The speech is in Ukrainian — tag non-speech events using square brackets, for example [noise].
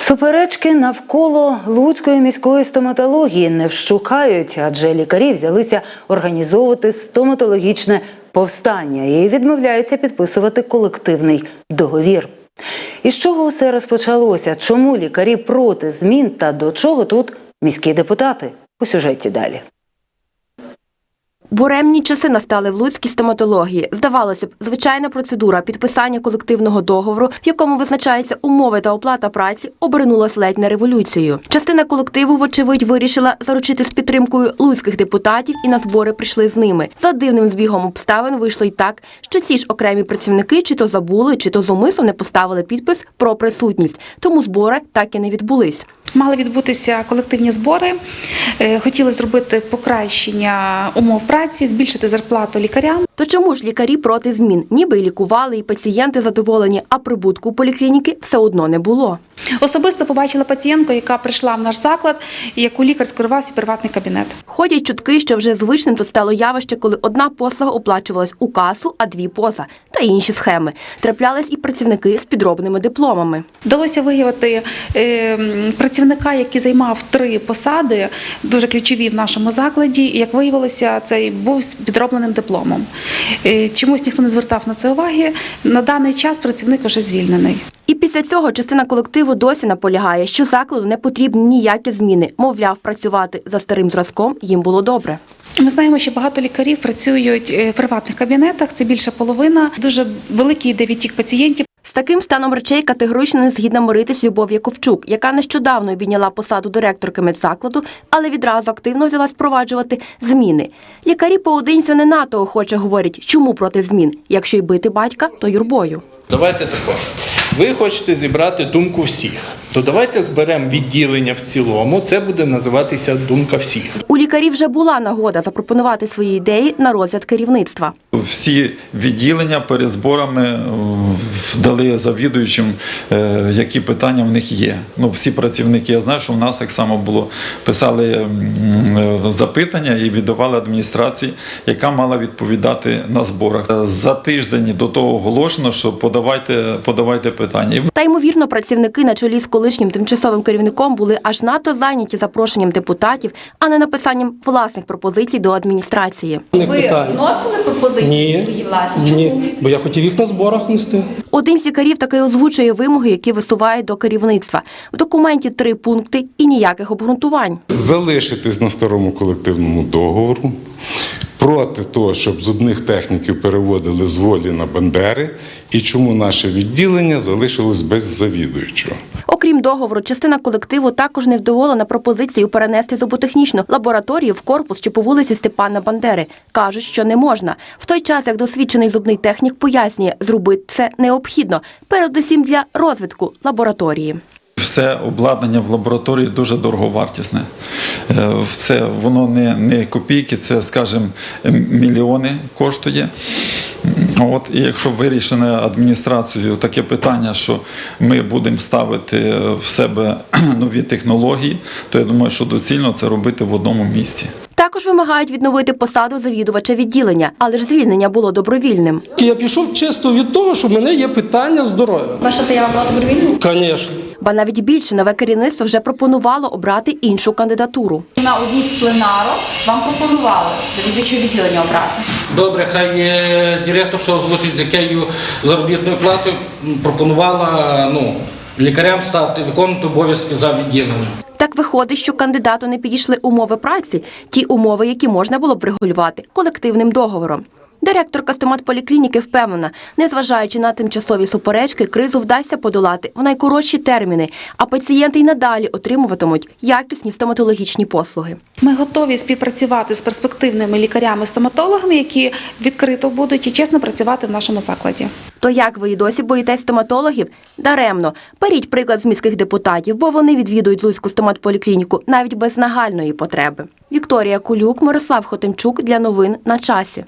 Суперечки навколо Луцької міської стоматології не вщукають, адже лікарі взялися організовувати стоматологічне повстання і відмовляються підписувати колективний договір. І з чого все розпочалося? Чому лікарі проти змін та до чого тут міські депутати? У сюжеті далі. Буремні часи настали в Луцькій стоматології. Здавалося б, звичайна процедура підписання колективного договору, в якому визначаються умови та оплата праці, обернулась ледь не революцією. Частина колективу, вочевидь, вирішила заручити з підтримкою луцьких депутатів і на збори прийшли з ними. За дивним збігом обставин вийшло й так, що ці ж окремі працівники чи то забули, чи то зумисно не поставили підпис про присутність. Тому збори так і не відбулись. Мали відбутися колективні збори. Е, Хотіли зробити покращення умов праці, збільшити зарплату лікарям. То чому ж лікарі проти змін? Ніби і лікували, і пацієнти задоволені, а прибутку поліклініки все одно не було. Особисто побачила пацієнтку, яка прийшла в наш заклад, яку лікар скерувався приватний кабінет. Ходять чутки, що вже звичним тут стало явище, коли одна послуга оплачувалась у касу, а дві поза, та інші схеми. Траплялись і працівники з підробними дипломами. Вдалося виявити е, м, працівника, який займав три посади, дуже ключові в нашому закладі. І як виявилося, цей був з підробленим дипломом. Е, Чомусь ніхто не звертав на це уваги. На даний час працівник вже звільнений. І після цього частина колективу досі наполягає, що закладу не потрібні ніякі зміни. Мовляв, працювати за старим зразком їм було добре. Ми знаємо, що багато лікарів працюють е, в приватних кабінетах. Це більше половина. Дуже великий йде відтік пацієнтів. З таким станом речей категорично не згідна миритись Любов Яковчук, яка нещодавно обійняла посаду директорки медзакладу, але відразу активно взялась впроваджувати зміни. Лікарі поодинця не НАТО охоче говорять, чому проти змін. Якщо й бити батька, то юрбою. Давайте тако. Ви хочете зібрати думку всіх, то давайте зберемо відділення в цілому. Це буде називатися думка всіх. У лікарів вже була нагода запропонувати свої ідеї на розгляд керівництва. Всі відділення перед зборами е, дали завідуючим, е, які питання в них є. Ну, всі працівники, я знаю, що в нас так само було, писали е, запитання і віддавали адміністрації, яка мала відповідати на зборах. За тиждень до того оголошено, що подавайте, подавайте питання. Та ймовірно, працівники на чолі з колишнім тимчасовим керівником були аж надто зайняті запрошенням депутатів, а не написанням власних пропозицій до адміністрації. Ви вносили пропозиції Ні, свої власні? Чому? ні, бо я хотів їх на зборах нести. Один з лікарів таки озвучує вимоги, які висувають до керівництва. В документі три пункти і ніяких обґрунтувань. залишитись на старому колективному договору, проти того, щоб зубних техніків переводили з волі на бандери, і чому наше відділення залишилось без завідуючого. Окрім договору, частина колективу також невдоволена пропозицією перенести зуботехнічну лабораторію в корпус що по вулиці Степана Бандери. Кажуть, що не можна. В той час, як досвідчений зубний технік пояснює, зробити це необхідно, передусім для розвитку лабораторії. Все обладнання в лабораторії дуже дороговартісне. Це воно не, не копійки, це, скажімо, мільйони коштує. От, і якщо вирішене адміністрацією таке питання, що ми будемо ставити в себе [clears throat] нові технології, то я думаю, що доцільно це робити в одному місці. Також вимагають відновити посаду завідувача відділення, але ж звільнення було добровільним. Я пішов чисто від того, що в мене є питання здоров'я. Ваша заява була добровільною? Звісно. Ба навіть більше нове керівництво вже пропонувало обрати іншу кандидатуру. На одній з пленарок вам пропонували завідувачу відділення обрати. Добре, хай е, директор, що озвучить, з якою заробітною платою пропонувала ну, лікарям стати виконувати обов'язки за відділенням. Так виходить, що кандидату не підійшли умови праці, ті умови, які можна було б регулювати колективним договором. Директорка стоматполіклініки впевнена, незважаючи на тимчасові суперечки, кризу вдасться подолати в найкоротші терміни, а пацієнти й надалі отримуватимуть якісні стоматологічні послуги. Ми готові співпрацювати з перспективними лікарями-стоматологами, які відкрито будуть і чесно працювати в нашому закладі. То як ви і досі боїтесь стоматологів? Даремно. Беріть приклад з міських депутатів, бо вони відвідують Луцьку стоматполіклініку навіть без нагальної потреби. Вікторія Кулюк, Мирослав Хотимчук для новин на часі.